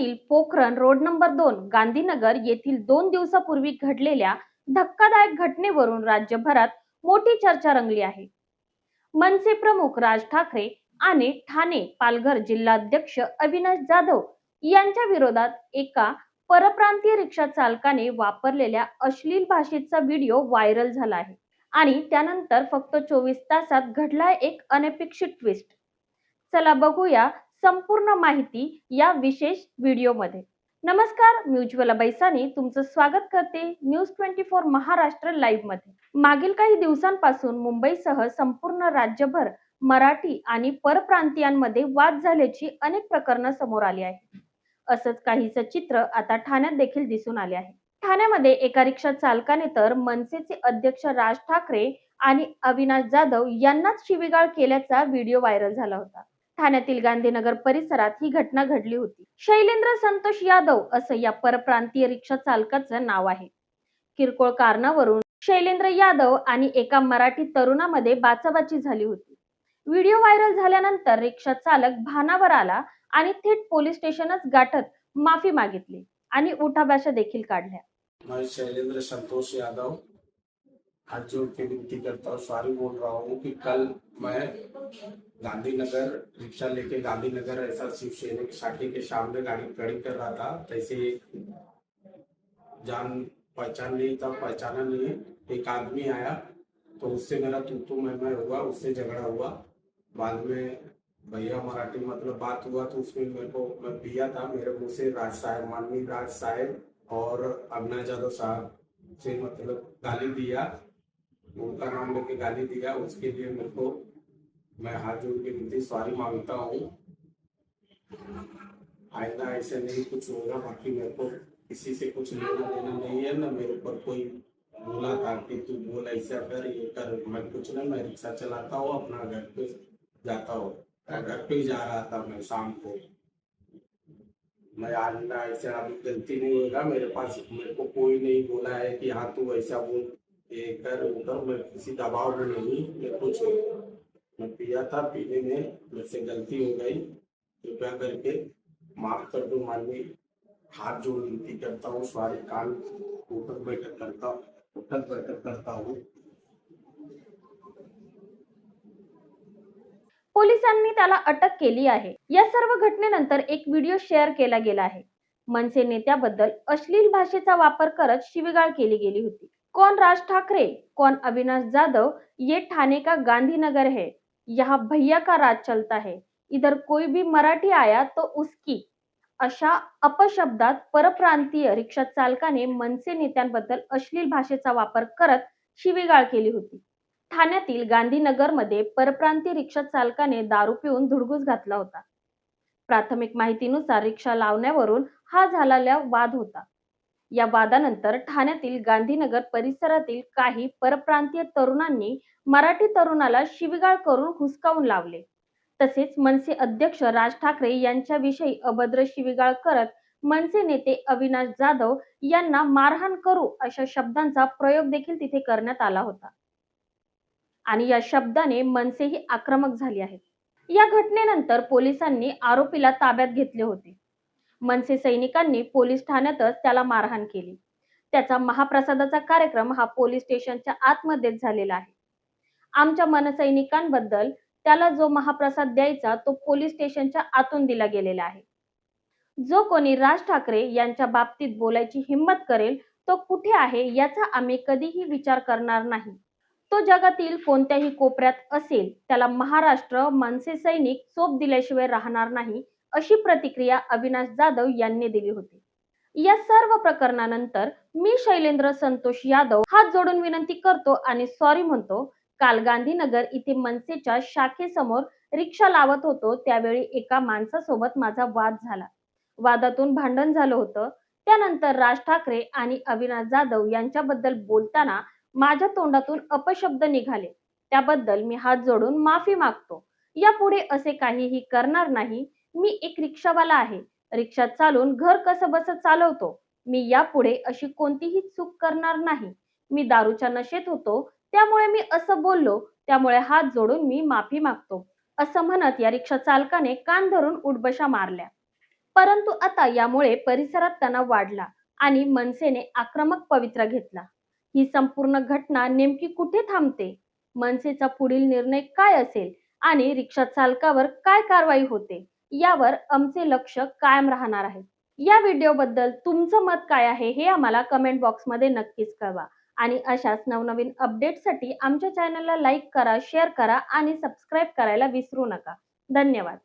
ठाण्यातील Pokhran road number दोन गांधीनगर येथील दोन दिवसापूर्वी घडलेल्या धक्कादायक घटनेवरून राज्यभरात मोठी चर्चा रंगली आहे. मनसे प्रमुख राज ठाकरे आणि ठाणे पालघर जिल्हाध्यक्ष अविनाश जाधव यांच्या विरोधात एका परप्रांतीय रिक्षा चालकाने वापरलेल्या अश्लील भाषेचा व्हिडिओ व्हायरल झाला आहे आणि त्यानंतर फक्त चोवीस तासात घडला एक अनपेक्षित ट्विस्ट चला बघूया संपूर्ण माहिती या विशेष व्हिडिओमध्ये. नमस्कार मी उज्ज्वला बैसानी तुमचं स्वागत करते न्यूज ट्वेंटी फोर महाराष्ट्र लाईव्हमध्ये मागील काही दिवसांपासून मुंबईसह संपूर्ण राज्यभर मराठी आणि परप्रांतीयांमध्ये वाद झाल्याची अनेक प्रकरणं समोर आली आहेत. असंच काहीचं चित्र आता ठाण्यात देखील दिसून आले आहे. ठाण्यामध्ये एका रिक्षा चालकाने तर मनसेचे अध्यक्ष राज ठाकरे आणि अविनाश जाधव यांनाच शिवीगाळ केल्याचा व्हिडिओ व्हायरल झाला होता. ठाण्यातील गांधीनगर परिसरात ही घटना घडली होती. शैलेंद्र संतोष यादव असं या परप्रांतीय रिक्षा चालकाचं नाव आहे. किरकोळ कारणावरून शैलेंद्र यादव आणि एका मराठी तरुणामध्ये बाचाबाची झाली होती. व्हिडिओ व्हायरल झाल्यानंतर रिक्षा चालक भानावर आला आणि थेट पोलीस स्टेशनच गाठत माफी मागितली आणि उठाभाषा देखील काढल्या. शैलेंद्र संतोष यादव हाथ जोड़ के विनती करता हूँ सॉरी बोल रहा हूँ कि कल मैं गांधीनगर रिक्शा लेके गांधीनगर ऐसा शिव सैनिक साथी के सामने गाड़ी खड़ी कर रहा था, तैसे जान पहचान नहीं था पहचाना नहीं। एक आदमी आया तो उससे मेरा तू तू मैं मैं हुआ, उससे झगड़ा हुआ। बाद में भैया मराठी मतलब बात हुआ तो उसमें मेरे को, मैं पिया था, मेरे मुँह से राज साहब, माननीय राज साहब और अविनाश यादव साहब से मतलब गाली दिया। उनका नाम लेके गाली दिया, उसके लिए मेरे को मैं हाथ जोड़ के विनती सॉरी माँगता हूँ। आइंदा ऐसे नहीं, कुछ होगा, बाकी मेरे को किसी से कुछ लेना देना नहीं है, ना मेरे ऊपर कोई बोला था कि, तू बोल ऐसा कर, ये कर, मैं कुछ नहीं, मैं रिक्शा चलाता हूँ, अपना घर पे जाता हूँ। घर पे ही जा रहा था मैं शाम को। मैं आइंदा ऐसा अभी गलती नहीं होगा, मेरे पास मेरे को कोई नहीं बोला है कि हाँ तू ऐसा बोल, ये कर कर, मैं किसी दबाव में नहीं, मैं कुछ मैं पिया था पीने में मुझसे गलती हो गई कृपया करके माफ कर दो मानवी। हाथ जोड़ विनती करता हूँ सारे कान उठक बैठक करता उठक बैठक करता हूँ। पोलिसांनी त्याला अटक केली आहे. या सर्व घटनेनंतर एक व्हिडिओ शेअर केला गेला आहे. मनसे नेत्याबद्दल अश्लील भाषेचा वापर करत शिवीगाळ केली गेली होती. कोण राज ठाकरे कोण अविनाश जाधव ये ठाणे का गांधीनगर है? यहाँ भैया का राज चलता है। इधर कोई भी मराठी आया तो उसकी अशा अपशब्दात परप्रांतीय रिक्षा चालकाने मनसे नेत्यांबद्दल अश्लील भाषेचा वापर करत शिवीगाळ केली होती. ठाण्यातील गांधीनगरमध्ये परप्रांतीय रिक्षा चालकाने दारू पिऊन धुडगूस घातला होता. प्राथमिक माहितीनुसार रिक्षा लावण्यावरून हा झालेला वाद होता. या वादानंतर ठाण्यातील गांधीनगर परिसरातील काही परप्रांतीय तरुणांनी मराठी तरुणाला शिवीगाळ करून हुसकावून लावले. तसेच मनसे अध्यक्ष राज ठाकरे यांच्याविषयी अभद्र शिवीगाळ करत मनसे नेते अविनाश जाधव यांना मारहाण करू अशा शब्दांचा प्रयोग देखील तिथे करण्यात आला होता. आणि या शब्दाने मनसेही आक्रमक झाली आहेत या घटनेनंतर पोलिसांनी आरोपीला ताब्यात घेतले होते. मनसे सैनिकांनी पोलीस ठाण्यातच त्याला मारहाण केली. त्याचा महाप्रसादाचा कार्यक्रम हा पोलीस स्टेशनच्या आतमध्येच झालेला आहे. आमच्या मनसैनिकांबद्दल त्याला जो महाप्रसाद द्यायचा तो पोलीस स्टेशनच्या आतून दिला गेलेला आहे. जो कोणी राज ठाकरे यांच्या बाबतीत बोलायची हिंमत करेल तो कुठे आहे याचा आम्ही कधीही विचार करणार नाही. तो जगातील कोणत्याही कोपऱ्यात असेल त्याला महाराष्ट्र मनसे सैनिक चोप दिल्याशिवाय राहणार नाही अशी प्रतिक्रिया अविनाश जाधव यांनी दिली होती. या सर्व प्रकरणानंतर मी शैलेंद्र संतोष यादव हात जोडून विनंती करतो आणि सॉरी म्हणतो काल गांधीनगर इथे मनसेच्या शाखेसमोर रिक्षा लावत होतो त्यावेळी एका माणसासोबत माझा वाद झाला. वादातून भांडण झालं होतं. त्यानंतर राज ठाकरे आणि अविनाश जाधव यांच्याबद्दल बोलताना माझ्या तोंडातून अपशब्द निघाले. त्याबद्दल मी हात जोडून माफी मागतो. यापुढे असे काहीही करणार नाही मी एक रिक्षावाला आहे. रिक्षा चालून घर कसं बस चालवतो? मी यापुढे अशी कोणतीही चूक करणार नाही. मी दारूच्या नशेत होतो. त्यामुळे मी असं बोललो. त्यामुळे हात जोडून मी माफी मागतो. असं म्हणत या रिक्षा चालकाने कान धरून उडबशा मारल्या. परंतु आता यामुळे परिसरात तणाव वाढला आणि मनसेने आक्रमक पवित्रा घेतला. ही संपूर्ण घटना नेमकी कुठे थांबते? मनसेचा पुढील निर्णय काय असेल? आणि रिक्षा चालकावर काय कारवाई होते? यावर आमचे लक्ष कायम राहणार आहे. या व्हिडिओबद्दल तुमचं मत काय आहे हे आम्हाला कमेंट बॉक्समध्ये नक्कीच कळवा. आणि अशाच नवनवीन अपडेटसाठी आमच्या चॅनलला लाईक करा शेअर करा आणि सबस्क्राईब करायला विसरू नका. धन्यवाद.